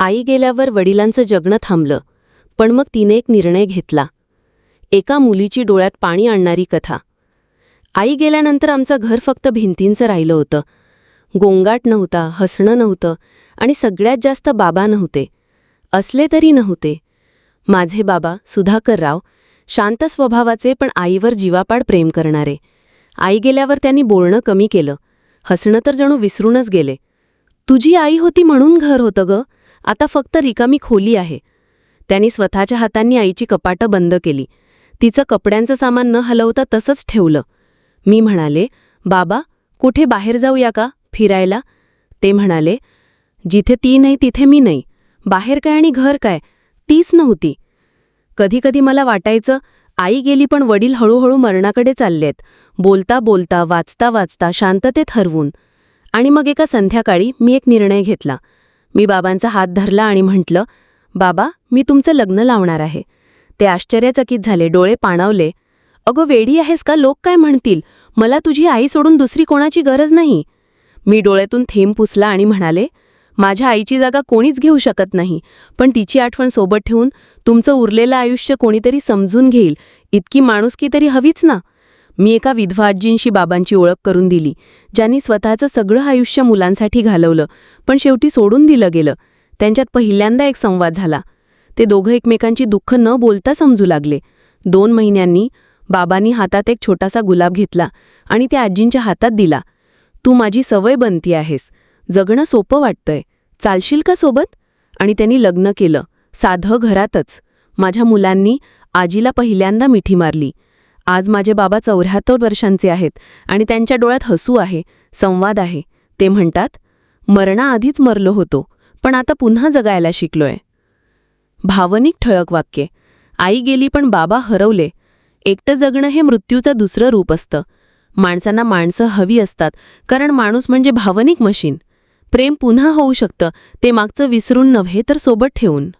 आई गेल्यावर वडिलांचं जगणं थांबलं पण मग तिने एक निर्णय घेतला. एका मुलीची डोळ्यात पाणी आणणारी कथा. आई गेल्यानंतर आमचं घर फक्त भिंतींचं राहिलं होतं. गोंगाट नव्हता हसणं नव्हतं आणि सगळ्यात जास्त बाबा नव्हते. असले तरी नव्हते. माझे बाबा सुधाकरराव शांत स्वभावाचे पण आईवर जीवापाड प्रेम करणारे. आई गेल्यावर त्यांनी बोलणं कमी केलं. हसणं तर जणू विसरूनच गेले. तुझी आई होती म्हणून घर होतं ग. आता फक्त रिकामी खोली आहे. त्यांनी स्वतःच्या हातांनी आईची कपाटं बंद केली. तिचं कपड्यांचं सामान न हलवता तसंच ठेवलं. मी म्हणाले बाबा कुठे बाहेर जाऊया का फिरायला? ते म्हणाले जिथे ती नाही तिथे मी नाही. बाहेर काय आणि घर काय? तीच नव्हती. कधीकधी मला वाटायचं आई गेली पण वडील हळूहळू मरणाकडे चाललेत. बोलता बोलता वाचता वाचता शांततेत हरवून. आणि मग एका संध्याकाळी मी एक निर्णय घेतला. मी बाबांचा हात धरला आणि म्हटलं बाबा मी तुमचं लग्न लावणार आहे. ते आश्चर्यचकित झाले डोळे पाणावले. अगं वेडी आहेस का? लोक काय म्हणतील? मला तुझी आई सोडून दुसरी कोणाची गरज नाही. मी डोळ्यातून थेंब पुसला आणि म्हणाले माझ्या आईची जागा कोणीच घेऊ शकत नाही पण तिची आठवण सोबत ठेवून तुमचं उरलेलं आयुष्य कोणीतरी समजून घेईल. इतकी माणुसकी तरी हवीच ना. मी एका विधवा आजींशी बाबांची ओळख करून दिली ज्यांनी स्वतःचं सगळं आयुष्य मुलांसाठी घालवलं पण शेवटी सोडून दिलं गेलं. त्यांच्यात पहिल्यांदा एक संवाद झाला. ते दोघं एकमेकांची दुःख न बोलता समजू लागले. दोन महिन्यांनी बाबांनी हातात एक छोटासा गुलाब घेतला आणि त्या आजींच्या हातात दिला. तू माझी सवय बनती आहेस. जगणं सोपं वाटतंय. चालशील का सोबत? आणि त्यांनी लग्न केलं. साधं घरातच. माझ्या मुलांनी आजीला पहिल्यांदा मिठी मारली. आज माझे बाबा चौऱ्याहत्तर वर्षांचे आहेत आणि त्यांच्या डोळ्यात हसू आहे संवाद आहे. ते म्हणतात मरणाआधीच मरलो होतो पण आता पुन्हा जगायला शिकलोय. भावनिक ठळक वाक्ये. आई गेली पण बाबा हरवले. एकटं जगणं हे मृत्यूचं दुसरं रूप असतं. माणसांना माणसं हवी असतात कारण माणूस म्हणजे भावनिक मशीन. प्रेम पुन्हा होऊ शकतं ते मागचं विसरून नव्हे तर सोबत ठेवून.